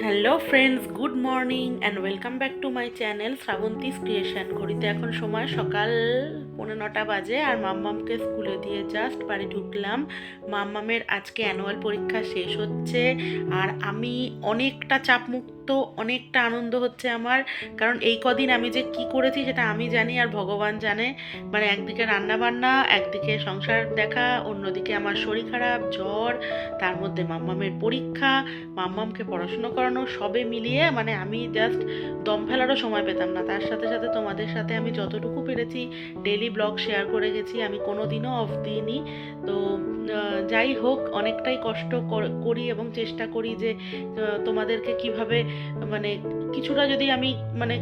Hello friends good morning and welcome back to my channel Shrabanti's creation ঘড়িতে এখন সময় সকাল পৌনে নটা বাজে আর মাম্মামকে স্কুলে দিয়ে জাস্ট বাড়ি ঢুকলাম। মাম্মামের আজকে অ্যানুয়াল পরীক্ষা শেষ হচ্ছে আর আমি অনেকটা চাপমুক্ত অনেকটা আনন্দ হচ্ছে আমার। কারণ এই কদিন আমি যে কি করেছি সেটা আমি জানি আর ভগবান জানে। মানে একদিকে রান্না বান্না একদিকে সংসার দেখা, অন্যদিকে আমার শরীর খারাপ, জ্বর, তার মধ্যে মাম্মামের পরীক্ষা, মাম্মামকে পড়াশুনো করানো, সবে মিলিয়ে মানে আমি জাস্ট দম ফেলারও সময় পেতাম না। তার সাথে সাথে তোমাদের সাথে আমি যতটুকু পেরেছি ডেলি ব্লগ শেয়ার করে গেছি, আমি কোনো দিনও অফ দিইনি। তো যাই হোক, অনেকটাই কষ্ট করি এবং চেষ্টা করি যে তোমাদেরকে কীভাবে মানে কিছুটা যদি আমি মানে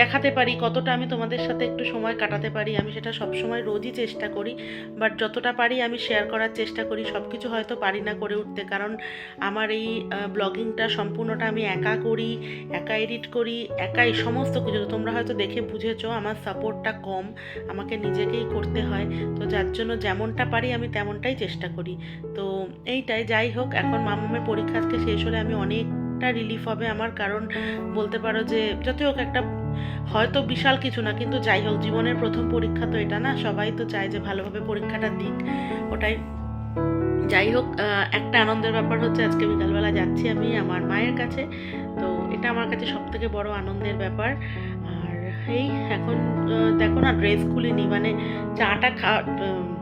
দেখাতে পারি কতটা আমি তোমাদের সাথে একটু সময় কাটাতে পারি, আমি সেটা সবসময় রোজই চেষ্টা করি বাট যতটা পারি আমি শেয়ার করার চেষ্টা করি সব কিছু হয়তো পারি না করে উঠতে, কারণ আমার এই ব্লগিংটা সম্পূর্ণটা আমি একা করি, একা এডিট করি একাই সমস্ত কিছু তোমরা হয়তো দেখে বুঝেছ, আমার সাপোর্টটা কম, আমাকে নিজেকেই করতে হয়, তো যার জন্য যেমনটা পারি আমি তেমনটাই চেষ্টা করি। তো এইটাই, যাই হোক, এখন মামামের পরীক্ষা আজকে শেষ হলে আমি অনেকটা রিলিফ হবে আমার। কারণ বলতে পারো যে, যতই হোক একটা, হয়তো বিশাল কিছু না, কিন্তু যাই হোক, জীবনের প্রথম পরীক্ষা তো এটা না? সবাই তো চায় যে ভালোভাবে পরীক্ষাটা দিক। ওটাই। যাই হোক একটা আনন্দের ব্যাপার হচ্ছে আজকে বিকালবেলা যাচ্ছি আমি আমার মায়ের কাছে। তো এটা আমার কাছে সব থেকে বড় আনন্দের ব্যাপার। আর এই এখন দেখো না ড্রেস খুলিনি মানে চাটা খা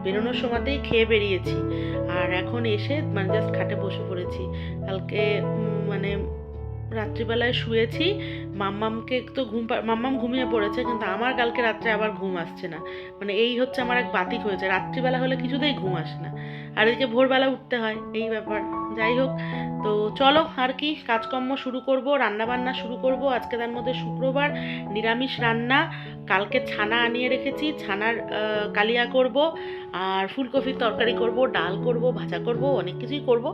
বেরোনোর সময়তেই খেয়ে বেরিয়েছি। আর এখন এসে মানে জাস্ট খাটে বসে পড়েছি। কালকে মানে রাত্রিবেলায় শুয়েছি। মাম্মামকে তো ঘুম মাম্মাম ঘুমিয়ে পড়েছে, কিন্তু আমার কালকে রাত্রে আবার ঘুম আসছে না। মানে এই হচ্ছে আমার এক বাতিক হয়েছে। রাত্রিবেলা হলে কিছুতেই ঘুম আসে না। আর এদিকে ভোরবেলা উঠতে হয়, এই ব্যাপার। যাই হোক, তো চলো আর কি, কাজকর্ম শুরু করব রান্না বান্না শুরু করব। আজকে তার মধ্যে শুক্রবার, নিরামিষ রান্না। কালকে ছানা আনিয়ে রেখেছি, ছানার কালিয়া করব, আর ফুলকপির তরকারি করব, ডাল করব, ভাজা করব, অনেক কিছুই করব।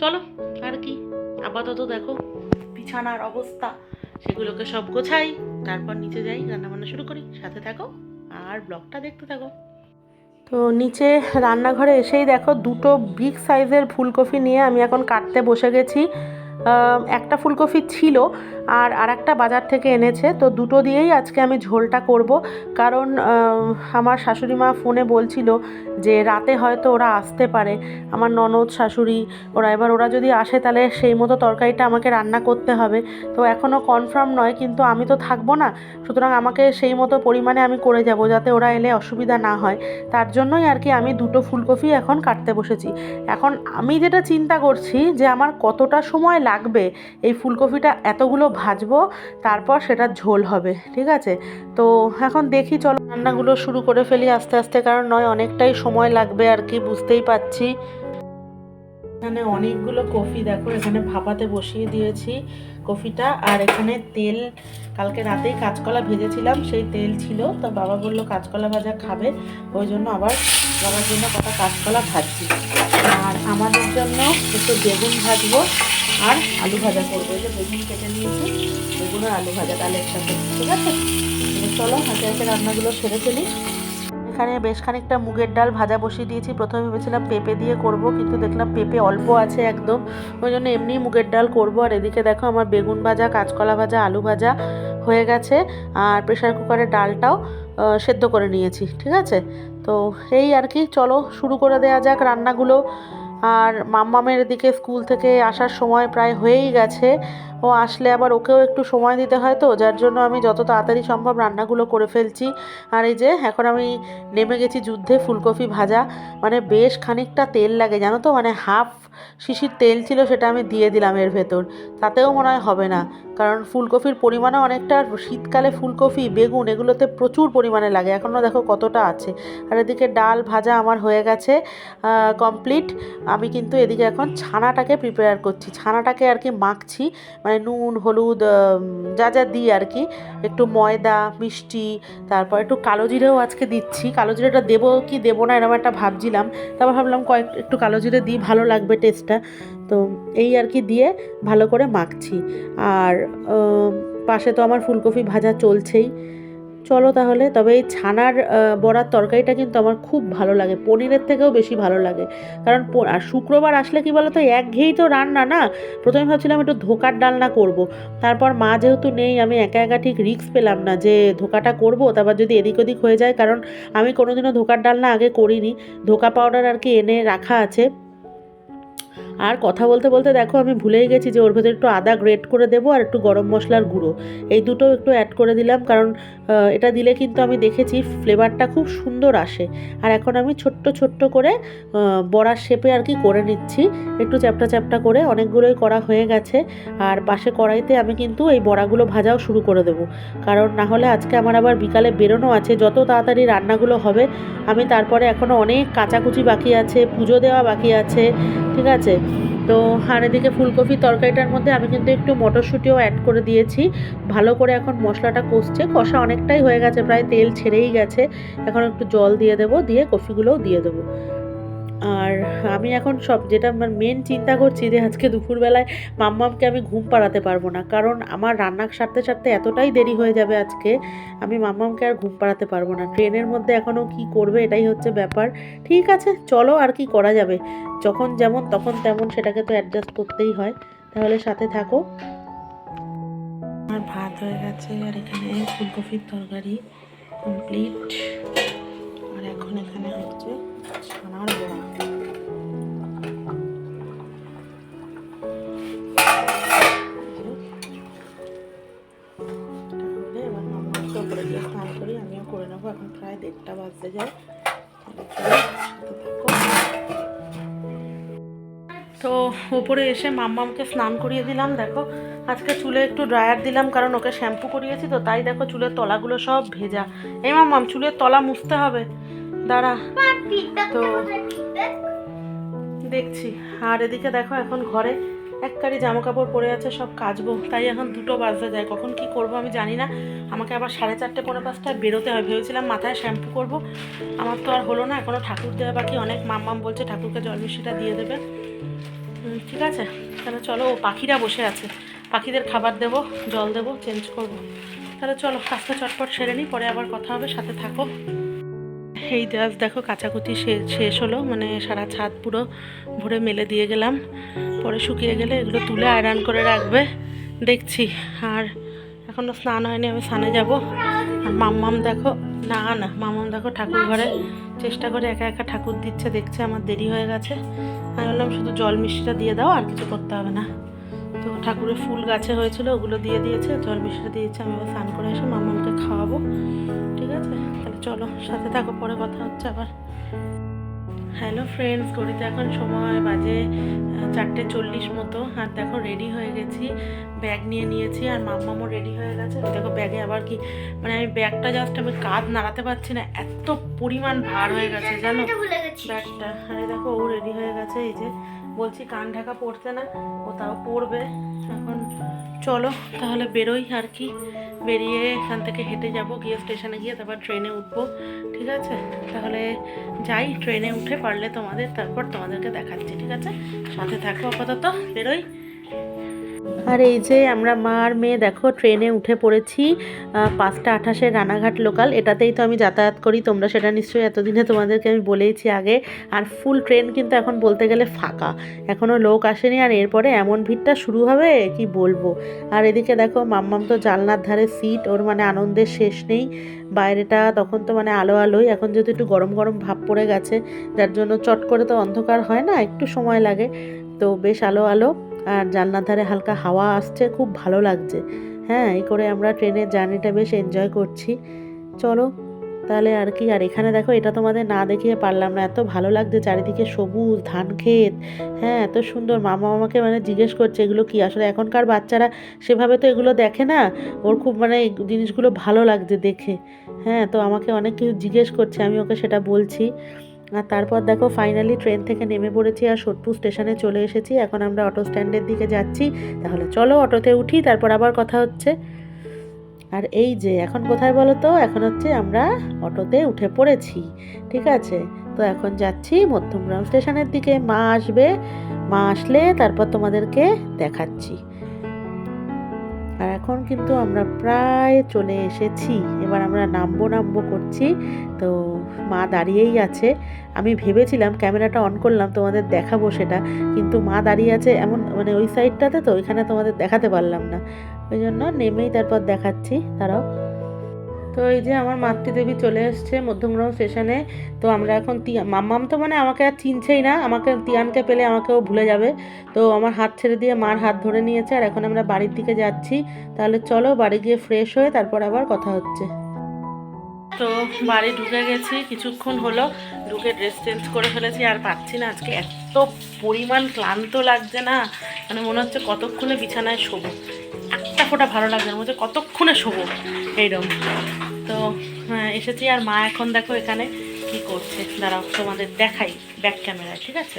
চলো, আর কি? আপাতত দেখো বিছানার অবস্থা। সেগুলোকে সব গোছাই, তারপর নিচে যাই, রান্নাবান্না শুরু করি। সাথে থাকো, আর ব্লগটা দেখতে থাকো। তো নিচে রান্নাঘরে এসেই দেখো দুটো বিগ সাইজের ফুলকপি নিয়ে আমি এখন কাটতে বসে গেছি। একটা ফুলকপি ছিল আর আরেকটা বাজার থেকে এনেছে। তো দুটো দিয়েই আজকে আমি ঝোলটা করব। কারণ আমার শাশুড়ি মা ফোনে বলছিল যে রাতে হয়তো ওরা আসতে পারে। আমার ননদ শাশুড়ি, ওরা এবার ওরা যদি আসে তাহলে সেই মতো তরকারিটা আমাকে রান্না করতে হবে। তো এখনও কনফার্ম নয়, কিন্তু আমি তো থাকব না। সুতরাং আমাকে সেই মতো পরিমাণে আমি করে যাব যাতে ওরা এলে অসুবিধা না হয়। তার জন্যই আর কি আমি দুটো ফুলকপি এখন কাটতে বসেছি। এখন আমি যেটা চিন্তা করছি যে আমার কতটা সময় লাগবে এই ফুলকপিটা এতগুলো ভাজবো, তারপর সেটা ঝোল হবে, ঠিক আছে? তো এখন দেখি, চলো রান্নাগুলো শুরু করে ফেলি আস্তে আস্তে, কারণ নয়, অনেকটাই সময় লাগবে আর কি, বুঝতেই পাচ্ছি এখানে অনেকগুলো কফি, দেখো, এখানে ভাপাতে বসিয়ে দিয়েছি কফিটা, আর এখানে তেল, কালকে রাতেই কাঁচকলা ভেজেছিলাম, সেই তেল ছিল, তো বাবা বলল কাঁচকলা ভাজা খাবে, ওই জন্য আবার বাবার জন্য কটা কাঁচকলা ভাজছি। আর আমাদের জন্য একটু বেগুন ভাজবো আর আলু ভাজা করব। যে বেগুন কেটে নিয়েছি, বেগুন আর আলু ভাজা ডালের সাথে ঠিক আছে? চলো হাতে হাতে রান্নাগুলো সেরে ফেলি। এখানে বেশ খানিকটা মুগের ডাল ভাজা বসিয়ে দিয়েছি। প্রথমে ভেবেছিলাম পেঁপে দিয়ে করব, কিন্তু দেখলাম পেঁপে অল্প আছে একদম। ওই জন্য এমনি মুগের ডাল করব। আর এদিকে দেখো, আমার বেগুন ভাজা, কাঁচকলা ভাজা, আলু ভাজা হয়ে গেছে। আর প্রেশার কুকারে ডালটাও সেদ্ধ করে নিয়েছি, ঠিক আছে? তো এই আর কি, চলো, শুরু করে দেওয়া যাক রান্নাগুলো। আর মাম্মামের দিকে স্কুল থেকে আসার সময় প্রায় হয়েই গেছে। ও আসলে আবার ওকেও একটু সময় দিতে হয় তো, যার জন্য আমি যত তাড়াতাড়ি সম্ভব রান্নাগুলো করে ফেলছি। আর এই যে, এখন আমি নেমে গেছি যুদ্ধে ফুলকপি ভাজা। মানে বেশ খানিকটা তেল লাগে, জানো তো? মানে হাফ শিশির তেল ছিল সেটা আমি দিয়ে দিলাম এর ভেতর। তাতেও মনে হয় হবে না, কারণ ফুলকপির পরিমাণও অনেকটা শীতকালে ফুলকপি, বেগুন এগুলোতে প্রচুর পরিমাণে লাগে। এখনও দেখো কতটা আছে। আর এদিকে ডাল ভাজা আমার হয়ে গেছে কমপ্লিট আমি কিন্তু এদিকে এখন ছানাটাকে প্রিপেয়ার করছি। ছানাটাকে আর কি মাখছি মানে নুন, হলুদ যা যা দিই আর কি। একটু ময়দা, মিষ্টি, তারপর একটু কালো জিরেও আজকে দিচ্ছি। কালো জিরেটা দেবো কি দেবো না এরকম একটা ভাবছিলাম। তারপর ভাবলাম কয়েক, একটু কালো জিরে দিই, ভালো লাগবে টেস্টটা তো এই আর কি দিয়ে ভালো করে মাখছি। আর পাশে তো আমার ফুলকপি ভাজা চলছেই। চলো তাহলে, তবে এই ছানার বড়ার তরকারিটা কিন্তু আমার খুব ভালো লাগে। পনিরের থেকেও বেশি ভালো লাগে। কারণ আর শুক্রবার আসলে কি বলো তো এক ঘেয়েই তো রান্না না। প্রথমে ভাবছিলাম একটু ধোকার ডালনা করব। তারপর মা যেহেতু নেই, আমি একা একা ঠিক রিস্ক পেলাম না যে ধোকাটা করব। তারপর যদি এদিক ওদিক হয়ে যায়, কারণ আমি কোনোদিনও ধোকার ডালনা আগে করিনি। ধোকা পাউডার আর কি এনে রাখা আছে। আর কথা বলতে বলতে দেখো, আমি ভুলেই গেছি যে ওর ভেতরে একটু আদা গ্রেট করে দেবো আর একটু গরম মশলার গুঁড়ো। এই দুটো একটু অ্যাড করে দিলাম কারণ এটা দিলে কিন্তু আমি দেখেছি ফ্লেভারটা খুব সুন্দর আসে। আর এখন আমি ছোট্ট ছোট্ট করে বড়ার শেপে আর কি করে নিচ্ছি। একটু চ্যাপটা চ্যাপটা করে অনেকগুলোই করা হয়ে গেছে। আর পাশে কড়াইতে আমি কিন্তু এই বড়াগুলো ভাজাও শুরু করে দেবো। কারণ না হলে আজকে আমার আবার বিকালে বেরোনো আছে, যত তাড়াতাড়ি রান্নাগুলো হবে, আমি তারপরে এখনও অনেক কাচাকুচি বাকি আছে, পুজো দেওয়া বাকি আছে, ঠিক আছে? তো আর এদিকে ফুলকপি তরকারিটার মধ্যে আমি কিন্তু একটু মটরশুঁটিও অ্যাড করে দিয়েছি। ভালো করে এখন মশলাটা কষছে, কষা অনেকটাই হয়ে গেছে, প্রায় তেল ছেড়েই গেছে। এখন একটু জল দিয়ে দেবো, দিয়ে কফিগুলোও দিয়ে দেবো। আর আমি এখন সব যেটা আমার মেন চিন্তা করছি যে আজকে দুপুরবেলায় মাম্মামকে আমি ঘুম পাড়াতে পারব না। কারণ আমার রান্না সারতে সারতে এতটাই দেরি হয়ে যাবে আজকে, আমি মাম্মামকে আর ঘুম পাড়াতে পারব না। ট্রেনের মধ্যে এখনও কি করবে এটাই হচ্ছে ব্যাপার। ঠিক আছে, চলো আর কি করা যাবে। যখন যেমন তখন তেমন সেটাকে তো অ্যাডজাস্ট করতেই হয়। তাহলে সাথে থাকো। আমার ভাত হয়ে গেছে আর এখানে ফুলকপির তরকারি কমপ্লিট আর এখন এখানে হচ্ছে ছানার বড়া। করি নেব এখন প্রায় দেড়টা বাজতে যায়। তো উপরে এসে মাম্মামকে স্নান করিয়ে দিলাম দেখো। আজকে চুলে একটু ড্রায়ার দিলাম কারণ ওকে শ্যাম্পু করিয়েছি তো তাই দেখো চুলের তলাগুলো সব ভেজা। এই মাম্মাম চুলের তলা মুছতে হবে। দাঁড়া। তো দেখছি। আর এদিকে দেখো এখন ঘরে এক কারি জামা কাপড় পরে আছে, সব কাচবো। তাই এখন দুটো বাজতে যায়। কখন কি করব আমি জানি না। আমাকে আবার সাড়ে চারটে পনেরো পাঁচটায় বেরোতে হয়। ভেবেছিলাম মাথায় শ্যাম্পু করব। আমার তো আর হলো না। এখনও ঠাকুর দেওয়া বাকি। অনেক মাম্মাম বলছে ঠাকুরকে জল মিষ্টিটা দিয়ে দেবে। ঠিক আছে। তাহলে চলো, ও পাখিরা বসে আছে। পাখিদের খাবার দেবো, জল দেবো চেঞ্জ করব। তাহলে চলো কাজটা চটপট সেরে নিই। পরে আবার কথা হবে। সাথে থাকো। এই জাস্ট দেখো কাচাকুচি শেষ হলো মানে সারা ছাদ পুরো ভরে মেলে দিয়ে গেলাম। পরে শুকিয়ে গেলে এগুলো তুলে আয়রন করে রাখবে। দেখছি, আর এখনও স্নান হয়নি, আমি স্নানে যাব। আর মাম্মাম দেখো, না না, মাম্মাম দেখো ঠাকুর ঘরে। চেষ্টা করে একা একা ঠাকুর দিচ্ছে, দেখছে আমার দেরি হয়ে গেছে। আমি বললাম, শুধু জল মিষ্টিটা দিয়ে দাও, আর কিছু করতে হবে না। তো ঠাকুরের ফুল গাছে হয়েছিল ওগুলো দিয়ে দিয়েছে জল মিষ্টিটা দিয়েছে আমি এবার স্নান করে এসে মাম্মামকে খাওয়াবো ঠিক আছে? তাহলে চলো সাথে থাকো পরে কথা হচ্ছে আবার। হ্যালো ফ্রেন্ডস ঘড়িতে এখন সময় বাজে চারটে চল্লিশ মতো আর দেখো রেডি হয়ে গেছি ব্যাগ নিয়ে নিয়েছি আর মাম্মামও রেডি হয়ে গেছে। দেখো ব্যাগে আবার কি মানে আমি ব্যাগটা জাস্ট আমি কাঁধ নাড়াতে পারছি না এত পরিমাণ ভার হয়ে গেছে জানো? ব্যাগটা আরে দেখো ও রেডি হয়ে গেছে এই যে বলছি কান ঢাকা পড়তে না, ও তাও পড়বে। এখন চলো, তাহলে বেরোই আর কি। বেরিয়ে এখান থেকে হেঁটে যাব, গিয়ে স্টেশনে গিয়ে তারপর ট্রেনে উঠবো, ঠিক আছে? তাহলে যাই, ট্রেনে উঠে পারলে তোমাদের, তারপর তোমাদেরকে দেখাচ্ছি, ঠিক আছে? সাথে থাকো আপাতত, বেরোই। আর এই যে আমরা মা আর মেয়ে, দেখো, ট্রেনে উঠে পড়েছি পাঁচটা আঠাশে রানাঘাট লোকাল। এটাতেই তো আমি যাতায়াত করি, তোমরা সেটা নিশ্চয়ই এতদিনে তোমাদেরকে আমি বলেইছি আগে। আর ফুল ট্রেন কিন্তু এখন বলতে গেলে ফাঁকা। এখনও লোক আসেনি, আর এরপরে এমন ভিড়টা শুরু হবে, কি বলব? আর এদিকে দেখো, মাম্মাম তো জানলার ধারে সিট ওর মানে আনন্দের শেষ নেই। বাইরেটা তখন তো মানে আলো আলোই। এখন যেহেতু একটু গরম গরম ভাব পড়ে গেছে, যার জন্য চট করে তো অন্ধকার হয় না, একটু সময় লাগে। তো বেশ আলো আলো। আর জানলার ধারে হালকা হাওয়া আসছে, খুব ভালো লাগছে। হ্যাঁ এই করে আমরা ট্রেনের জার্নিটা বেশ এনজয় করছি। চলো, তাহলে আর কি, আর এখানে দেখো, এটা তোমাদের না দেখিয়ে পারলাম না। এত ভালো লাগছে চারিদিকে সবুজ, ধান ক্ষেত। হ্যাঁ এত সুন্দর। মামা আমাকে মানে জিজ্ঞেস করছে, এগুলো কি? আসলে এখনকার বাচ্চারা সেভাবে তো এগুলো দেখে না। ওর খুব মানে জিনিসগুলো ভালো লাগছে দেখে। হ্যাঁ তো আমাকে অনেক কিছু জিজ্ঞেস করছে, আমি ওকে সেটা বলছি। আর তারপর দেখো ফাইনালি ট্রেন থেকে নেমে পড়েছি আর সোদপুর স্টেশনে চলে এসেছি। এখন আমরা অটো স্ট্যান্ডের দিকে যাচ্ছি। তাহলে চলো অটোতে উঠি, তারপর আবার কথা হচ্ছে। আর এই যে, এখন কোথায় বলো তো এখন হচ্ছে আমরা অটোতে উঠে পড়েছি, ঠিক আছে? তো এখন যাচ্ছি মধ্যমগ্রাম স্টেশনের দিকে। মা আসবে, মা আসলে তারপর তোমাদেরকে দেখাচ্ছি। আর এখন কিন্তু আমরা প্রায় চলে এসেছি। এবার আমরা নামবো নামবো করছি। তো মা দাঁড়িয়েই আছে। আমি ভেবেছিলাম ক্যামেরাটা অন করলাম, তোমাদের দেখাবো সেটা। কিন্তু মা দাঁড়িয়ে আছে এমন মানে ওই সাইডটাতে তো, ওইখানে তোমাদের দেখাতে পারলাম না। ওই জন্য নেমেই তারপর দেখাচ্ছি। তারাও তো এই যে আমার মাতৃদেবী চলে এসছে মধ্যমগ্রাম স্টেশনে তো আমরা এখন মাম্মাম তো মানে আমাকে আর চিনছেই না, আমাকে তিয়ানকে পেলে আমাকেও ভুলে যাবে। তো আমার হাত ছেড়ে দিয়ে মার হাত ধরে নিয়েছে আর এখন আমরা বাড়ির দিকে যাচ্ছি। তাহলে চলো বাড়ি গিয়ে ফ্রেশ হয়ে তারপর আবার কথা হচ্ছে। তো বাড়ি ঢুকে গেছি, কিছুক্ষণ হলো, ঢুকে ড্রেস চেঞ্জ করে ফেলেছি আর পাচ্ছি না আজকে। এত পরিমাণ ক্লান্ত লাগছে না মানে মনে হচ্ছে কতক্ষণে বিছানায় শোবো। একটা ফোঁটা ভালো লাগছে না। হচ্ছে কতক্ষণে শোবো? এইরকম। তো এসেছি আর মা এখন দেখো এখানে কি করছে। দাঁড়াও, তোমাদের দেখাই ব্যাক ক্যামেরায় ঠিক আছে?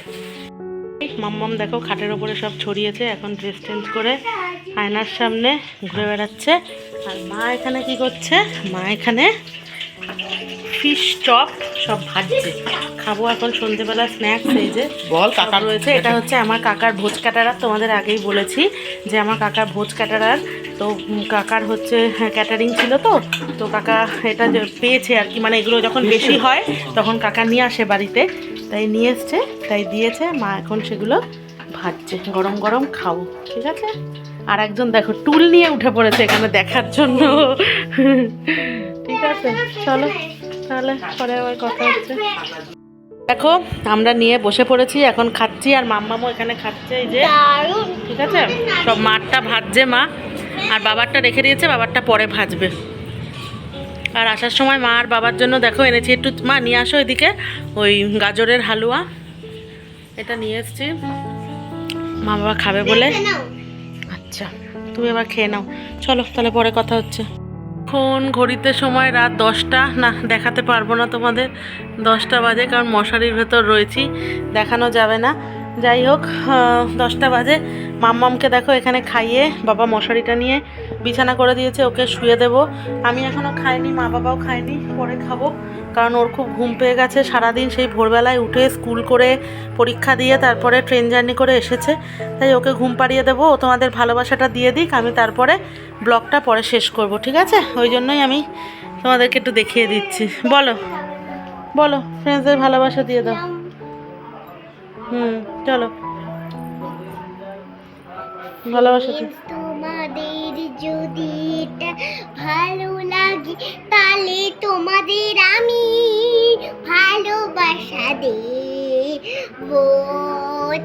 মাম্মাম দেখো খাটের ওপরে সব ছড়িয়েছে, এখন ড্রেস চেঞ্জ করে আয়নার সামনে ঘুরে বেড়াচ্ছে। আর মা এখানে কি করছে? মা এখানে ফিশ চপ সব ভাজছে। খাব এখন সন্ধেবেলা স্ন্যাক্স এই যে বল কাকা রয়েছে। এটা হচ্ছে আমার কাকার ভোজ ক্যাটারার তোমাদের আগেই বলেছি যে আমার কাকার ভোজ ক্যাটারার তো কাকার হচ্ছে ক্যাটারিং ছিল তো তো কাকা এটা পেয়েছে আর কি মানে এগুলো যখন বেশি হয় তখন কাকা নিয়ে আসে বাড়িতে। তাই নিয়ে এসছে তাই দিয়েছে মা এখন সেগুলো ভাজছে। গরম গরম খাব ঠিক আছে? আর একজন দেখো টুল নিয়ে উঠে পড়েছে এখানে দেখার জন্য। ঠিক আছে চলো। তাহলে পরে আবার কথা হচ্ছে। দেখো আমরা নিয়ে বসে পড়েছি এখন খাচ্ছি আর মাম্মামও এখানে খাচ্ছে এই যে। ঠিক আছে? সব মারটা ভাজছে মা আর বাবারটা রেখে দিয়েছে বাবারটা পরে ভাজবে। আর আসার সময় মা আর বাবার জন্য দেখো এনেছি একটু মা নিয়ে আসো এদিকে ওই গাজরের হালুয়া। এটা নিয়ে এসছি। মা বাবা খাবে বলে। আচ্ছা তুমি এবার খেয়ে নাও। চলো তাহলে পরে কথা হচ্ছে। এখন ঘড়িতে সময় রাত দশটা। না, দেখাতে পারব না তোমাদের। দশটা বাজে কারণ মশারির ভেতর রয়েছি, দেখানো যাবে না। যাই হোক দশটা বাজে। মাম্মামকে দেখো এখানে খাইয়ে, বাবা মশারিটা নিয়ে বিছানা করে দিয়েছে, ওকে শুয়ে দেবো। আমি এখনও খাইনি, মা বাবাও খায়নি, পরে খাব। কারণ ওর খুব ঘুম পেয়ে গেছে, সারাদিন সেই ভোরবেলায় উঠে স্কুল করে পরীক্ষা দিয়ে তারপরে ট্রেন জার্নি করে এসেছে। তাই ওকে ঘুম পাড়িয়ে দেবো, ও তোমাদের ভালোবাসাটা দিয়ে দিক, আমি তারপরে ব্লগটা পরে শেষ করব, ঠিক আছে? ওই জন্যই আমি তোমাদেরকে একটু দেখিয়ে দিচ্ছি। বলো বলো, ফ্রেন্ডসদের ভালোবাসা দিয়ে দাও। হুম, চলো। ভালোবাসা। তোমাদের যদি ভালো লাগে, তাহলে তোমাদের আমি ভালোবাসা দেবো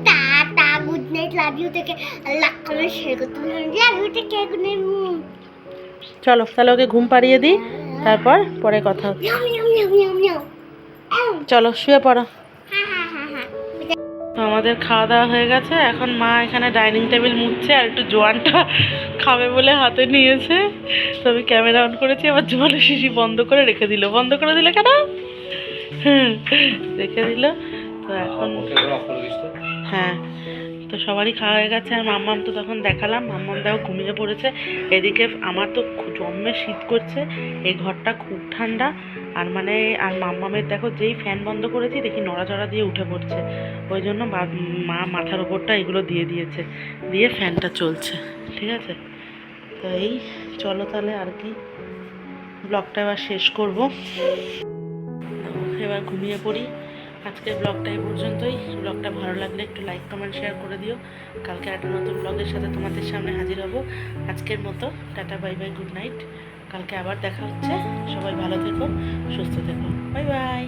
tata good night love you থেকে আল্লাহ আমার শেয়ার করতে লাভ ইউ থেকে গুড নাইট চলো তাহলে ওকে ঘুম পাড়িয়ে দিই তারপর পরে কথা চলো শুয়ে পড়ো। হা হা হা হা তো আমাদের খাওয়া দাওয়া হয়ে গেছে এখন মা এখানে ডাইনিং টেবিল মুছছে আর একটু জোয়ানটা খাবে বলে হাতে নিয়েছে। তো আমি ক্যামেরা অন করেছি আবার জোয়ানের শিশি বন্ধ করে রেখে দিল। বন্ধ করে দিলে কেন? রেখে দিল। তো এখন হ্যাঁ। তো সবারই খাওয়া হয়ে গেছে আর মাম্মাম তো তখন দেখালাম। মাম্মাম দেখো ঘুমিয়ে পড়েছে। এদিকে আমার তো জম্মে শীত করছে এই ঘরটা খুব ঠান্ডা। আর মানে আর মাম্মামের দেখো যেই ফ্যান বন্ধ করেছি দেখি নড়াচড়া দিয়ে উঠে পড়ছে। ওই জন্য মা মাথার ওপরটা এগুলো দিয়ে দিয়েছে দিয়ে ফ্যানটা চলছে ঠিক আছে? তো এই চলো তাহলে আর কি। ব্লগটা এবার শেষ করব। এবার ঘুমিয়ে পড়ি। আজকের ব্লগটা এই পর্যন্তই। ব্লগটা ভালো লাগলে একটু লাইক কমেন্ট শেয়ার করে দিও। কালকে একটা নতুন ব্লগের সাথে তোমাদের সামনে হাজির হব। আজকের মতো, tata bye bye good night কালকে আবার দেখা হচ্ছে। সবাই ভালো থেকো, সুস্থ থেকো। Bye bye